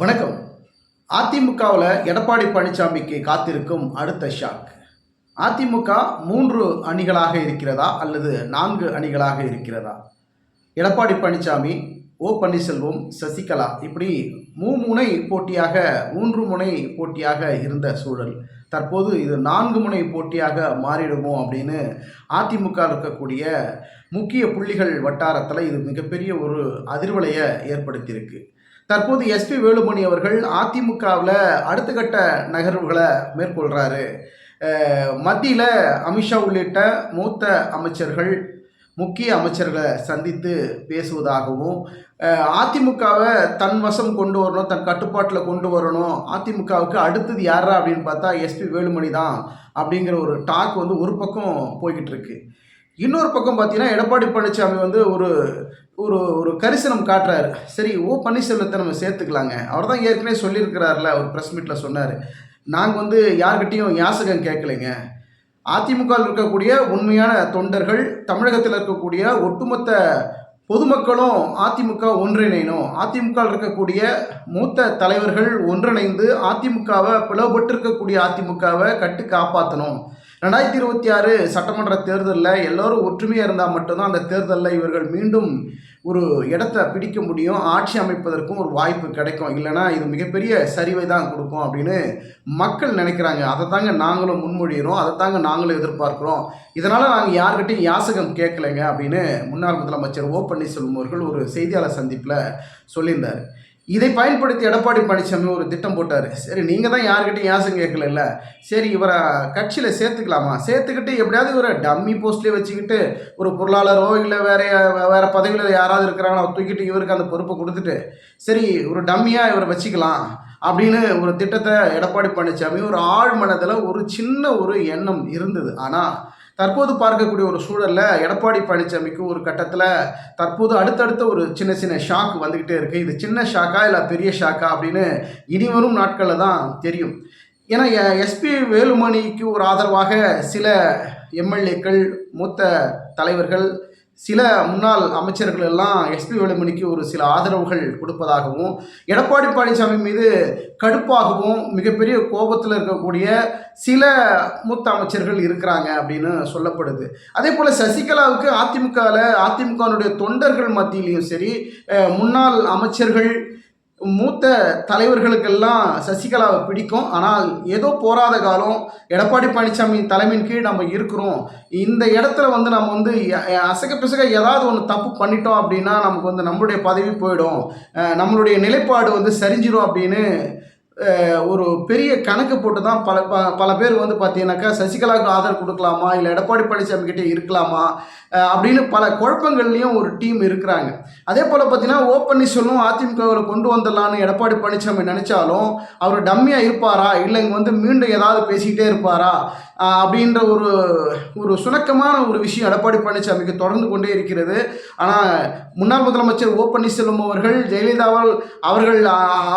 வணக்கம். அதிமுகவில் எடப்பாடி பழனிசாமிக்கு காத்திருக்கும் அடுத்த ஷாக் அதிமுக மூன்று அணிகளாக இருக்கிறதா அல்லது நான்கு அணிகளாக இருக்கிறதா? எடப்பாடி பழனிசாமி ஓ பன்னீர்செல்வம் சசிகலா இப்படி மூமுனை போட்டியாக மூன்று முனை போட்டியாக இருந்த சூழல். தற்போது இது நான்கு முனை போட்டியாக மாறிடுமோ அப்படின்னு அதிமுக இருக்கக்கூடிய முக்கிய புள்ளிகள் வட்டாரத்தில் இது மிகப்பெரிய ஒரு அதிர்வலையை ஏற்படுத்தியிருக்கு. தற்போது எஸ்பி வேலுமணி அவர்கள் அதிமுகவில் அடுத்த கட்ட நகர்வுகளை மேற்கொள்கிறாரு மத்தியில் அமித்ஷா உள்ளிட்ட மூத்த அமைச்சர்கள் முக்கிய அமைச்சர்களை சந்தித்து பேசுவதாகவும் அதிமுகவை தன் வசம் கொண்டு வரணும் தன் கட்டுப்பாட்டில் கொண்டு வரணும் அதிமுகவுக்கு அடுத்தது யாரா அப்படின்னு பார்த்தா எஸ்பி வேலுமணி தான் அப்படிங்கிற ஒரு டாக் வந்து ஒரு பக்கம் போய்கிட்டு இருக்கு. இன்னொரு பக்கம் பார்த்தீங்கன்னா எடப்பாடி பழனிசாமி வந்து ஒரு ஒரு ஒரு கரிசனம் காட்டுறாரு. சரி ஓ பன்னீர்செல்வத்தை நம்ம சேர்த்துக்கலாங்க. அவர் தான் ஏற்கனவே சொல்லியிருக்கிறார்ல ஒரு ப்ரெஸ் மீட்டில் சொன்னார். நாங்கள் வந்து யார்கிட்டையும் யாசகம் கேட்கலைங்க. அதிமுகவில் இருக்கக்கூடிய உண்மையான தொண்டர்கள் தமிழகத்தில் இருக்கக்கூடிய ஒட்டுமொத்த பொதுமக்களும் அதிமுக ஒன்றிணையணும். அதிமுக இருக்கக்கூடிய மூத்த தலைவர்கள் ஒன்றிணைந்து அதிமுகவை பிளவுபட்டிருக்கக்கூடிய அதிமுகவை கட்டு காப்பாற்றணும் ரெண்டாயிரத்தி இருபத்தி ஆறு சட்டமன்ற தேர்தலில் எல்லோரும் ஒற்றுமையாக இருந்தால் மட்டும்தான் அந்த தேர்தலில் இவர்கள் மீண்டும் ஒரு இடத்த பிடிக்க முடியும். ஆட்சி அமைப்பதற்கும் ஒரு வாய்ப்பு கிடைக்கும். இல்லைன்னா இது மிகப்பெரிய சரிவை தான் கொடுக்கும் அப்படின்னு மக்கள் நினைக்கிறாங்க. அதை தாங்க நாங்களும் முன்மொழிகிறோம் அதை தாங்க நாங்களும் எதிர்பார்க்குறோம். இதனால் நாங்கள் யார்கிட்டையும் யாசகம் கேட்கலைங்க அப்படின்னு முன்னாள் முதலமைச்சர் ஓ பன்னீர்செல்வம் அவர்கள் ஒரு செய்தியாளர் சந்திப்பில் சொல்லியிருந்தார். இதை பயன்படுத்தி எடப்பாடி பழனிசாமி ஒரு திட்டம் போட்டார். சரி நீங்கள் தான் யார்கிட்டையும் யாசம் கேட்கல சரி இவரை கட்சியில் சேர்த்துக்கலாமா? சேர்த்துக்கிட்டு எப்படியாவது இவரை டம்மி போஸ்ட்லேயே வச்சுக்கிட்டு ஒரு பொருளாளரோ இல்லை வேற வேறு பதவியில் யாராவது இருக்கிறாங்களோ தூக்கிட்டு இவருக்கு அந்த பொறுப்பை கொடுத்துட்டு சரி ஒரு டம்மியாக இவரை வச்சுக்கலாம் அப்படின்னு ஒரு திட்டத்தை எடப்பாடி பழனிசாமி ஒரு ஆழ் மனதில் ஒரு சின்ன ஒரு எண்ணம் இருந்தது. ஆனால் தற்போது பார்க்கக்கூடிய ஒரு சூழலில் எடப்பாடி பழனிசாமிக்கு ஒரு கட்டத்தில் தற்போது அடுத்தடுத்த ஒரு சின்ன சின்ன ஷாக் வந்துக்கிட்டே இருக்குது இது சின்ன ஷாக்கா இல்லை பெரிய ஷாக்கா அப்படின்னு இனிவரும் நாட்களில் தான் தெரியும். ஏன்னா எஸ்பி வேலுமணிக்கு ஒரு ஆதரவாக சில எம்எல்ஏக்கள் மூத்த தலைவர்கள் சில முன்னாள் அமைச்சர்கள் எல்லாம் எஸ்பி வேலுமணிக்கு ஒரு சில ஆதரவுகள் கொடுப்பதாகவும் எடப்பாடி பழனிசாமி மீது கடுப்பாகவும் மிகப்பெரிய கோபத்தில் இருக்கக்கூடிய சில மூத்த அமைச்சர்கள் இருக்கிறாங்க அப்படின்னு சொல்லப்படுது. அதே போல் சசிகலாவுக்கு அதிமுகவில் அதிமுகவினுடைய தொண்டர்கள் மத்தியிலையும் சரி முன்னாள் அமைச்சர்கள் மூத்த தலைவர்களுக்கெல்லாம் சசிகலாவை பிடிக்கும். ஆனால் ஏதோ போராத காலம் எடப்பாடி பழனிசாமி தலைமையின் கீழ் நம்ம இருக்கிறோம். இந்த இடத்துல வந்து நம்ம வந்து அசக பிசக ஏதாவது ஒன்று தப்பு பண்ணிட்டோம் அப்படின்னா நமக்கு வந்து நம்மளுடைய பதவி போயிடும். நம்மளுடைய நிலைப்பாடு வந்து சரிஞ்சிடும் அப்படின்னு ஒரு பெரிய கணக்கு போட்டு தான் பல ப- பல பேர் வந்து பார்த்தீங்கன்னாக்கா சசிகலாவுக்கு ஆதரவு கொடுக்கலாமா? இல்லை எடப்பாடி பழனிசாமி கிட்டே இருக்கலாமா அப்படின்னு பல குழப்பங்கள்லேயும் ஒரு டீம் இருக்கிறாங்க. அதே போல் பார்த்தீங்கன்னா ஓ பன்னீர்செல்வம் அதிமுகவில் கொண்டு வந்துடலான்னு எடப்பாடி பழனிசாமி நினச்சாலும் அவர் டம்மியாக இருப்பாரா? இல்லை இங்கே வந்து மீண்டும் ஏதாவது பேசிக்கிட்டே இருப்பாரா? அப்படின்ற ஒரு ஒரு சுணக்கமான ஒரு விஷயம் எடப்பாடி பழனிசாமிக்கு தொடர்ந்து கொண்டே இருக்கிறது. ஆனால் முன்னாள் முதலமைச்சர் ஓ பன்னீர்செல்வம் அவர்கள் ஜெயலலிதாவால் அவர்கள்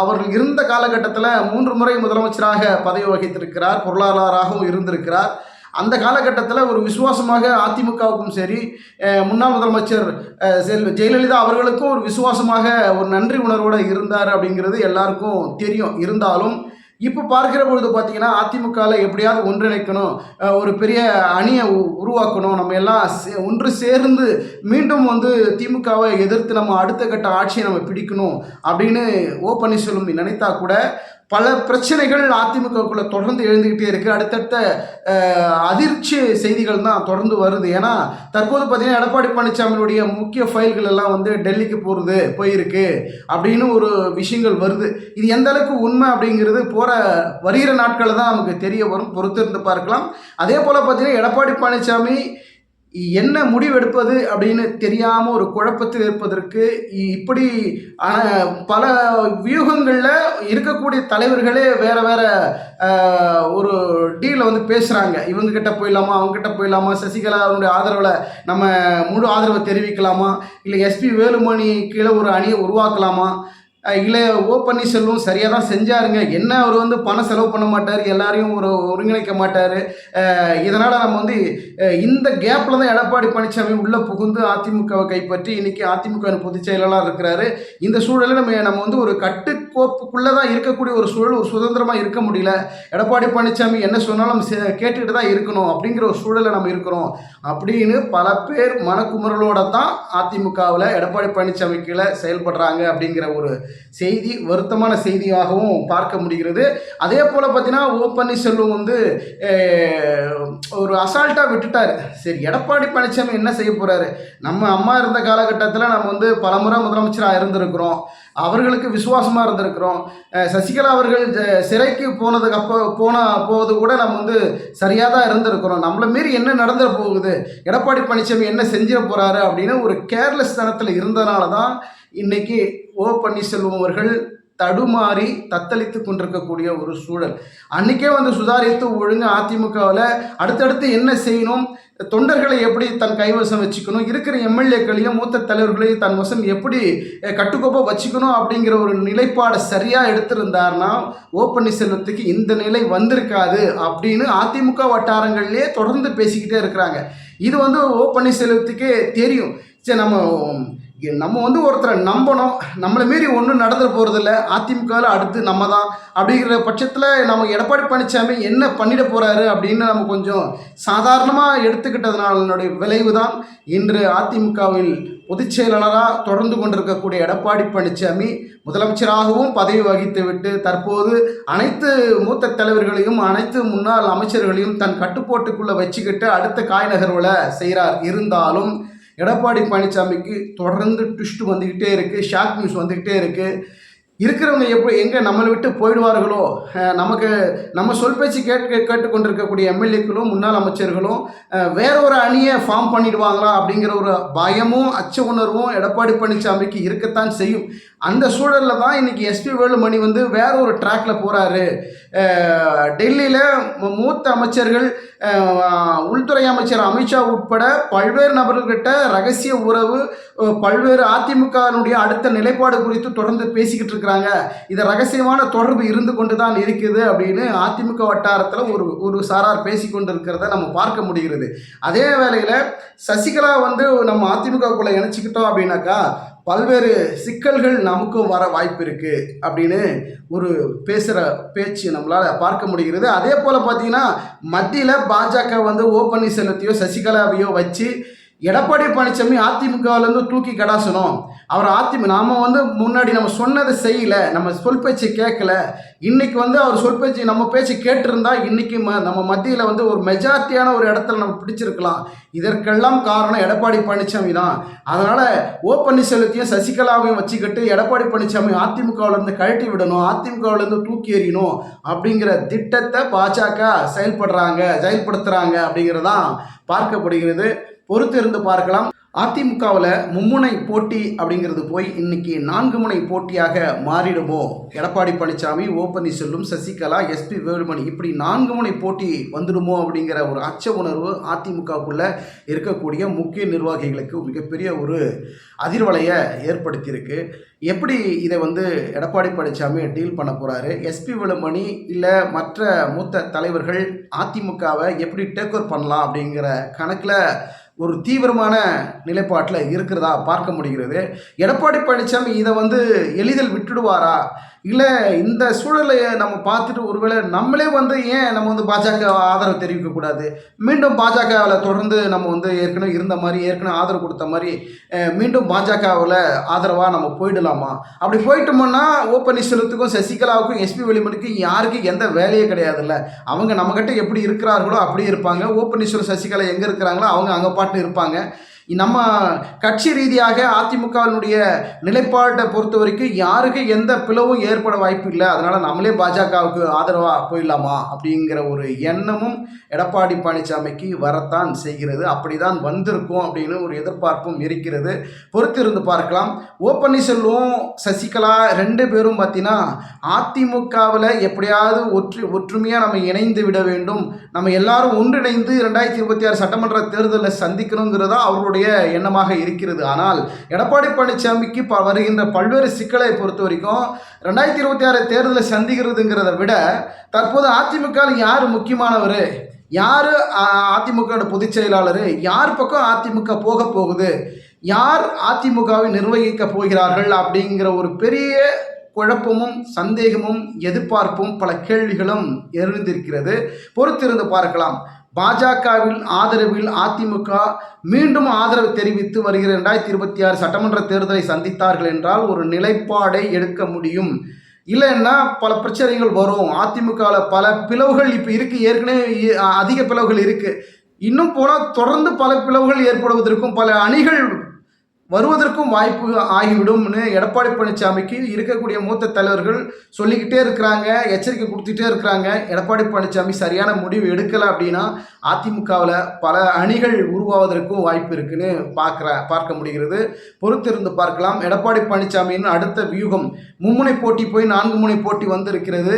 அவர்கள் இருந்த காலகட்டத்தில் மூன்று முறை முதலமைச்சராக பதவி வகித்திருக்கிறார் பொருளாளராகவும் இருந்திருக்கிறார். அந்த காலகட்டத்தில் ஒரு விசுவாசமாக அதிமுகவுக்கும் சரி முன்னாள் முதலமைச்சர் செல் ஜெயலலிதா அவர்களுக்கும் ஒரு விசுவாசமாக ஒரு நன்றி உணர்வோடு இருந்தார் அப்படிங்கிறது எல்லாருக்கும் தெரியும். இருந்தாலும் இப்போ பார்க்கிற பொழுது பார்த்தீங்கன்னா அதிமுகவில் எப்படியாவது ஒன்றிணைக்கணும் ஒரு பெரிய அணியை உ- உருவாக்கணும் நம்ம எல்லாம் சே- ஒன்று சேர்ந்து மீண்டும் வந்து திமுகவை எதிர்த்து நம்ம அடுத்த கட்ட ஆட்சியை நம்ம பிடிக்கணும் அப்படின்னு ஓ பன்னீர்செல்வம் நினைத்தா கூட பல பிரச்சனைகள் அதிமுகக்குள்ளே தொடர்ந்து எழுந்துக்கிட்டே இருக்குது அடுத்தடுத்த அதிர்ச்சி செய்திகள் தான் தொடர்ந்து வருது. ஏன்னா தற்போது பார்த்தீங்கன்னா எடப்பாடி பழனிசாமியுடைய முக்கிய ஃபைல்கள் எல்லாம் வந்து டெல்லிக்கு போகிறது போயிருக்கு அப்படின்னு ஒரு விஷயங்கள் வருது. இது எந்த அளவுக்கு உண்மை அப்படிங்கிறது போகிற வருகிற நாட்களில் தான் நமக்கு தெரிய வரும். பொறுத்திருந்து பார்க்கலாம். அதே போல் பார்த்தீங்கன்னா எடப்பாடி பழனிசாமி என்ன முடிவெடுப்பது அப்படின்னு தெரியாமல் ஒரு குழப்பத்தில் இருப்பதற்கு இ- இப்படி பல வியூகங்களில் இருக்கக்கூடிய தலைவர்களே வேற வேற ஒரு டீலை வந்து பேசுகிறாங்க இவங்க கிட்ட போயிடலாமா அவங்க கிட்ட போயிடலாமா? சசிகலாவுடைய ஆதரவில் நம்ம முழு ஆதரவை தெரிவிக்கலாமா? இல்லை எஸ்பி வேலுமணி கீழே ஒரு அணியை உருவாக்கலாமா? இல்லை ஓ பன்னீர்செல்வம் சரியாக தான் செஞ்சாருங்க. என்ன அவர் வந்து பணம் செலவு பண்ண மாட்டார் எல்லாரையும் ஒரு ஒருங்கிணைக்க மாட்டார். இதனால் நம்ம வந்து இந்த கேப்பில் தான் எடப்பாடி பழனிசாமி உள்ளே புகுந்து அதிமுகவை கைப்பற்றி இன்றைக்கி அதிமுக பொதுச் செயலாளர் இருக்கிறாரு. இந்த சூழலில் நம்ம நம்ம வந்து ஒரு கட்டு கோப்புக்குள்ளே தான் இருக்கக்கூடிய ஒரு சூழல் ஒரு சுதந்திரமாக இருக்க முடியல. எடப்பாடி பழனிசாமி என்ன சொன்னாலும் கேட்டுக்கிட்டு தான் இருக்கணும் அப்படிங்கிற ஒரு சூழலில் நம்ம இருக்கிறோம். அப்படின்னு பல பேர் மனக்குமுறலோட தான் அதிமுகவில் எடப்பாடி பழனிசாமி கீழே செயல்படுறாங்க அப்படிங்கிற ஒரு செய்தி வருத்தமான செய்தியாகவும் பார்க்க முடிகிறது. அதே போல் பார்த்தீங்கன்னா ஓ பன்னீர்செல்வம் வந்து ஒரு அசால்ட்டாக விட்டுட்டார். சரி எடப்பாடி பழனிசாமி என்ன செய்ய போகிறாரு நம்ம அம்மா இருந்த காலகட்டத்தில் நம்ம வந்து பலமுறை முதலமைச்சராக இருந்திருக்கிறோம். அவர்களுக்கு விசுவாசமாக இருந்திருக்கிறோம். சசிகலா அவர்கள் சிறைக்கு போனதுக்கு அப்போ போன போது கூட நம்ம வந்து சரியாக தான் இருந்திருக்கிறோம். நம்மளை மீறி என்ன நடந்துட போகுது? எடப்பாடி பழனிசாமி என்ன செஞ்சிட போகிறாரு அப்படின்னு ஒரு கேர்லெஸ் தனத்தில் இருந்தனால தான் இன்னைக்கு ஓ பன்னீர்செல்வம் அவர்கள் தடுமாறி தத்தளித்து கொண்டிருக்கக்கூடிய ஒரு சூழல். அன்னைக்கே வந்து சுதாரித்து ஒழுங்கு அதிமுகவில் அடுத்தடுத்து என்ன செய்யணும்? தொண்டர்களை எப்படி தன் கைவசம் வச்சுக்கணும்? இருக்கிற எம்எல்ஏக்களையும் மூத்த தலைவர்களையும் தன் வசம் எப்படி கட்டுக்கோப்பாக வச்சுக்கணும் அப்படிங்கிற ஒரு நிலைப்பாடை சரியாக எடுத்திருந்தார்னா ஓ பன்னீர்செல்வத்துக்கு இந்த நிலை வந்திருக்காது அப்படின்னு அதிமுக வட்டாரங்கள்லேயே தொடர்ந்து பேசிக்கிட்டே இருக்கிறாங்க. இது வந்து ஓ பன்னீர்செல்வத்துக்கே தெரியும். சரி நம்ம நம்ம வந்து ஒருத்தரை நம்பணும். நம்மளை மீறி ஒன்றும் நடந்துட போகிறதில்ல அதிமுகவில் அடுத்து நம்ம தான் அப்படிங்கிற பட்சத்தில் நம்ம எடப்பாடி பழனிசாமி என்ன பண்ணிட போகிறாரு அப்படின்னு நம்ம கொஞ்சம் சாதாரணமாக எடுத்துக்கிட்டதுனாலனுடைய விளைவு தான் இன்று அதிமுகவில் பொதுச் செயலாளராக தொடர்ந்து கொண்டிருக்கக்கூடிய எடப்பாடி பழனிசாமி முதலமைச்சராகவும் பதவி வகித்துவிட்டு தற்போது அனைத்து மூத்த தலைவர்களையும் அனைத்து முன்னாள் அமைச்சர்களையும் தன் கட்டுப்போட்டுக்குள்ளே வச்சுக்கிட்டு அடுத்த காய் நகர்வில் செய்கிறார் இருந்தாலும் எடப்பாடி பழனிசாமிக்கு தொடர்ந்து ட்விஸ்ட் வந்துக்கிட்டே இருக்குது ஷாக் நியூஸ் வந்துக்கிட்டே இருக்குது இருக்கிறவங்க எப்படி எங்கே நம்மளை விட்டு போயிடுவார்களோ? நமக்கு நம்ம சொல் பேச்சு கேட்டு கேட்டுக்கொண்டிருக்கக்கூடிய எம்எல்ஏக்களும் முன்னாள் அமைச்சர்களும் வேற ஒரு அணியை ஃபார்ம் பண்ணிடுவாங்களா அப்படிங்கிற ஒரு பயமும் அச்ச உணர்வும் எடப்பாடி பழனிசாமிக்கு இருக்கத்தான் செய்யும். அந்த சூழலில் தான் இன்றைக்கி எஸ்பி வேலுமணி வந்து வேற ஒரு ட்ராக்ல போகிறாரு டெல்லியில் மூத்த அமைச்சர்கள் உள்துறை அமைச்சர் அமித்ஷா உட்பட பல்வேறு நபர்கள்கிட்ட ரகசிய உறவு பல்வேறு அதிமுகவினுடைய அடுத்த நிலைப்பாடு குறித்து தொடர்ந்து பேசிக்கிட்டு இருக்கிறாங்க. இது ரகசியமான தொடர்பு இருந்து கொண்டு தான் இருக்குது அப்படின்னு அதிமுக வட்டாரத்தில் ஒரு ஒரு சாரார் பேசி கொண்டு இருக்கிறத நம்ம பார்க்க முடிகிறது. அதே வேளையில் சசிகலா வந்து நம்ம அதிமுகக்குள்ளே இணைச்சிக்கிட்டோம் அப்படின்னாக்கா பல்வேறு சிக்கல்கள் நமக்கும் வர வாய்ப்பு இருக்குது அப்படின்னு ஒரு பேசுகிற பேச்சு நம்மளால் பார்க்க முடிகிறது. அதே போல் பார்த்தீங்கன்னா மத்தியில் பாஜக வந்து ஓ பன்னீர்செல்வத்தையோ சசிகலாவையோ வச்சு எடப்பாடி பழனிசாமி அதிமுகவிலேருந்து தூக்கி கடாசணும் அவர் அதிமுக நாம வந்து முன்னாடி நம்ம சொன்னதை செய்யல நம்ம சொல் பேச்சை கேட்கல. இன்றைக்கி வந்து அவர் சொல் பேச்சு நம்ம பேச்சு கேட்டிருந்தா இன்றைக்கி ம நம்ம மத்தியில் வந்து ஒரு மெஜாரிட்டியான ஒரு இடத்துல நம்ம பிடிச்சிருக்கலாம். இதற்கெல்லாம் காரணம் எடப்பாடி பழனிசாமி தான். அதனால் ஓ பன்னீர்செல்வத்தையும் சசிகலாவையும் வச்சுக்கிட்டு எடப்பாடி பழனிசாமி அதிமுகவிலேருந்து கழட்டி விடணும் அதிமுகவிலேருந்து தூக்கி எறியணும் அப்படிங்கிற திட்டத்தை பாஜக செயல்படுறாங்க செயல்படுத்துகிறாங்க அப்படிங்கிறதான் பார்க்கப்படுகிறது. பொறுத்து இருந்து பார்க்கலாம். அதிமுகவில் மும்முனை போட்டி அப்படிங்கிறது போய் இன்னைக்கு நான்கு முனை போட்டியாக மாறிடுமோ? எடப்பாடி பழனிசாமி ஓ பன்னீர்செல்வம் சசிகலா எஸ்பி வேலுமணி இப்படி நான்கு முனை போட்டி வந்துடுமோ அப்படிங்கிற ஒரு அச்ச உணர்வு அதிமுகவுக்குள்ளே இருக்கக்கூடிய முக்கிய நிர்வாகிகளுக்கு மிகப்பெரிய ஒரு அதிர்வலையை ஏற்படுத்தியிருக்கு. எப்படி இதை வந்து எடப்பாடி பழனிசாமி டீல் பண்ண போகிறாரு எஸ்பி வேலுமணி இல்லை மற்ற மூத்த தலைவர்கள் அதிமுகவை எப்படி டேக் ஓவர் பண்ணலாம் அப்படிங்கிற கணக்கில் ஒரு தீவிரமான நிலைப்பாட்டில் இருக்கிறதா பார்க்க முடிகிறது. எடப்பாடி பழனிசாமி இதை வந்து எளிதில் விட்டுடுவாரா? இல்லை இந்த சூழலை நம்ம பார்த்துட்டு ஒருவேளை நம்மளே வந்து ஏன் நம்ம வந்து பாஜக ஆதரவு தெரிவிக்கக்கூடாது மீண்டும் பாஜகவில் தொடர்ந்து நம்ம வந்து ஏற்கனவே இருந்த மாதிரி ஏற்கனவே ஆதரவு கொடுத்த மாதிரி மீண்டும் பாஜகவில் ஆதரவாக நம்ம போயிடலாமா? அப்படி போயிட்டோம்னா ஓ பன்னீர்செல்வத்துக்கும் சசிகலாவுக்கும் எஸ்பி வெளிமணிக்கும் யாருக்கும் எந்த வேலையே கிடையாதுல்ல. அவங்க நம்மக்கிட்ட எப்படி இருக்கிறார்களோ அப்படியே இருப்பாங்க. ஓ பன்னீர்செல்வம் சசிகலா எங்கே இருக்கிறாங்களோ அவங்க அங்கே பாட்டுன்னு இருப்பாங்க. நம்ம கட்சி ரீதியாக அதிமுகவினுடைய நிலைப்பாட்டை பொறுத்த வரைக்கும் யாருக்கு எந்த பிளவும் ஏற்பட வாய்ப்பு இல்லை. அதனால் நம்மளே பாஜகவுக்கு ஆதரவாக போயிடலாமா அப்படிங்கிற ஒரு எண்ணமும் எடப்பாடி பழனிசாமிக்கு வரத்தான் செய்கிறது. அப்படி தான் வந்திருக்கும் அப்படின்னு ஒரு எதிர்பார்ப்பும் இருக்கிறது. பொறுத்திருந்து பார்க்கலாம். ஓ பன்னீர்செல்வம் சசிகலா ரெண்டு பேரும் பார்த்தீங்கன்னா அதிமுகவில் எப்படியாவது ஒற்று ஒற்றுமையாக நம்ம இணைந்து விட வேண்டும். நம்ம எல்லாரும் ஒன்றிணைந்து ரெண்டாயிரத்தி இருபத்தி ஆறு சட்டமன்ற தேர்தலில் சந்திக்கணுங்கிறதா அவர்களுடைய எண்ணமாக இருக்கிறது. ஆனால் எடப்பாடி பழனிசாமிக்கு ப வருகின்ற பல்வேறு சிக்கலை பொறுத்த வரைக்கும் ரெண்டாயிரத்தி இருபத்தி ஆறு தேர்தலை சந்திக்கிறதுங்கிறத விட தற்போது அதிமுக யார் முக்கியமானவர்? யார் அதிமுக பொதுச் செயலாளர்? யார் பக்கம் அதிமுக போக போகுது? யார் அதிமுகவை நிர்வகிக்க போகிறார்கள்? அப்படிங்கிற ஒரு பெரிய குழப்பமும் சந்தேகமும் எதிர்பார்ப்பும் பல கேள்விகளும் எழுந்திருக்கிறது. பொறுத்திருந்து பார்க்கலாம். பாஜகவில் ஆதரவில் அதிமுக மீண்டும் ஆதரவு தெரிவித்து வருகிற ரெண்டாயிரத்தி இருபத்தி ஆறு சட்டமன்ற தேர்தலை சந்தித்தார்கள் என்றால் ஒரு நிலைப்பாடை எடுக்க முடியும். இல்லைன்னா பல பிரச்சனைகள் வரும். அதிமுகவில் பல பிளவுகள் இப்போ இருக்குது ஏற்கனவே அதிக பிளவுகள் இருக்குது இன்னும் போனால் தொடர்ந்து பல பிளவுகள் ஏற்படுவதற்கும் பல அணிகள் வருவதற்கும் வாய்ப்பு ஆகிவிடும்னு எடப்பாடி பழனிசாமிக்கு இருக்கக்கூடிய மூத்த தலைவர்கள் சொல்லிக்கிட்டே இருக்கிறாங்க எச்சரிக்கை கொடுத்துட்டே இருக்கிறாங்க. எடப்பாடி பழனிசாமி சரியான முடிவு எடுக்கலை அப்படின்னா அதிமுகவில் பல அணிகள் உருவாவதற்கும் வாய்ப்பு இருக்குன்னு பார்க்குற பார்க்க முடிகிறது. பொறுத்திருந்து பார்க்கலாம். எடப்பாடி பழனிசாமியின் அடுத்த வியூகம் மும்முனை போட்டி போய் நான்கு முனை போட்டி வந்திருக்கிறது.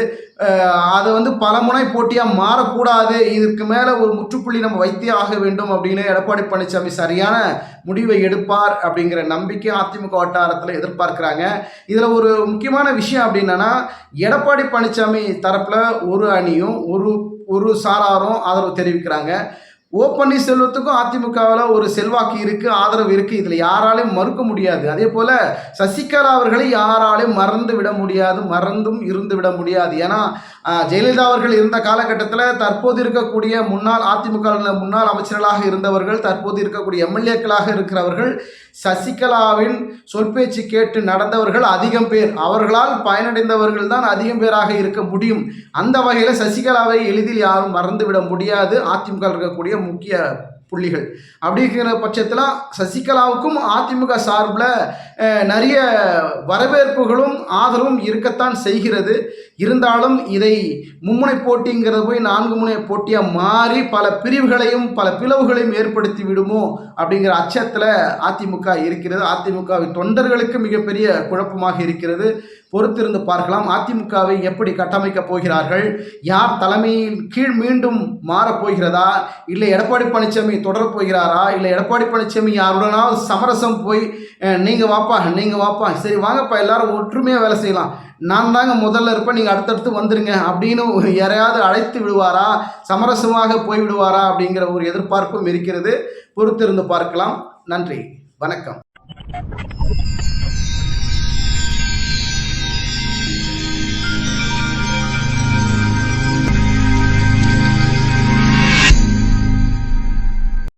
அதை வந்து பல முனை போட்டியாக மாறக்கூடாது. இதற்கு மேலே ஒரு முற்றுப்புள்ளி நம்ம வைத்தே ஆக வேண்டும் அப்படின்னு எடப்பாடி பழனிசாமி சரியான முடிவை எடுப்பார் அப்படி அப்படிங்கிற நம்பிக்கை அதிமுக வட்டாரத்தில் எதிர்பார்க்குறாங்க. இதில் ஒரு முக்கியமான விஷயம் அப்படின்னா எடப்பாடி பழனிசாமி தரப்பில் ஒரு அணியும் ஒரு ஒரு சாராரும் ஆதரவு தெரிவிக்கிறாங்க. ஓ பன்னீர்செல்வத்துக்கும் அதிமுகவில் ஒரு செல்வாக்கு இருக்குது ஆதரவு இருக்குது இதில் யாராலையும் மறுக்க முடியாது. அதே போல் சசிகலா அவர்களை யாராலையும் மறந்து விட முடியாது மறந்தும் இருந்து விட முடியாது. ஏன்னா ஜெயலலிதா அவர்கள் இருந்த காலகட்டத்தில் தற்போது இருக்கக்கூடிய முன்னாள் அதிமுக முன்னாள் அமைச்சர்களாக இருந்தவர்கள் தற்போது இருக்கக்கூடிய எம்எல்ஏக்களாக இருக்கிறவர்கள் சசிகலாவின் சொற்பேச்சு கேட்டு நடந்தவர்கள் அதிகம் பேர். அவர்களால் பயனடைந்தவர்கள் தான் அதிகம் பேராக இருக்க முடியும். அந்த வகையில் சசிகலாவை எளிதில் யாரும் மறந்துவிட முடியாது. அதிமுக இருக்கக்கூடிய முக்கிய புள்ளிகள். அப்படிங்கிற பட்சத்தில் சசிகலாவுக்கும் அதிமுக சார்பில் நிறைய வரவேற்புகளும் ஆதரவும் இருக்கத்தான் செய்கிறது. இருந்தாலும் இதை மும்முனை போட்டிங்கிறத போய் நான்கு முனை போட்டியாக மாறி பல பிரிவுகளையும் பல பிளவுகளையும் ஏற்படுத்தி விடுமோ அப்படிங்கிற அச்சத்தில் அதிமுக இருக்கிறது. அதிமுகவின் தொண்டர்களுக்கு மிகப்பெரிய குழப்பமாக இருக்கிறது. பொறுத்திருந்து பார்க்கலாம். அதிமுகவை எப்படி கட்டமைக்கப் போகிறார்கள்? யார் தலைமையின் கீழ் மீண்டும் மாறப் போகிறதா? இல்லை எடப்பாடி பழனிசாமி தொடரப் போகிறாரா? இல்லை எடப்பாடி பழனிசாமி யாருடனாவது சமரசம் போய் நீங்கள் வாப்பா நீங்கள் வாப்பா சரி வாங்கப்பா எல்லாரும் ஒற்றுமையாக வேலை செய்யலாம். நான் தாங்க முதல்ல இருப்பேன் நீங்கள் அடுத்தடுத்து வந்துடுங்க அப்படின்னு யாரையாவது அழைத்து விடுவாரா? சமரசமாக போய் விடுவாரா அப்படிங்கிற ஒரு எதிர்பார்ப்பும் இருக்கிறது. பொறுத்திருந்து பார்க்கலாம். நன்றி. வணக்கம்.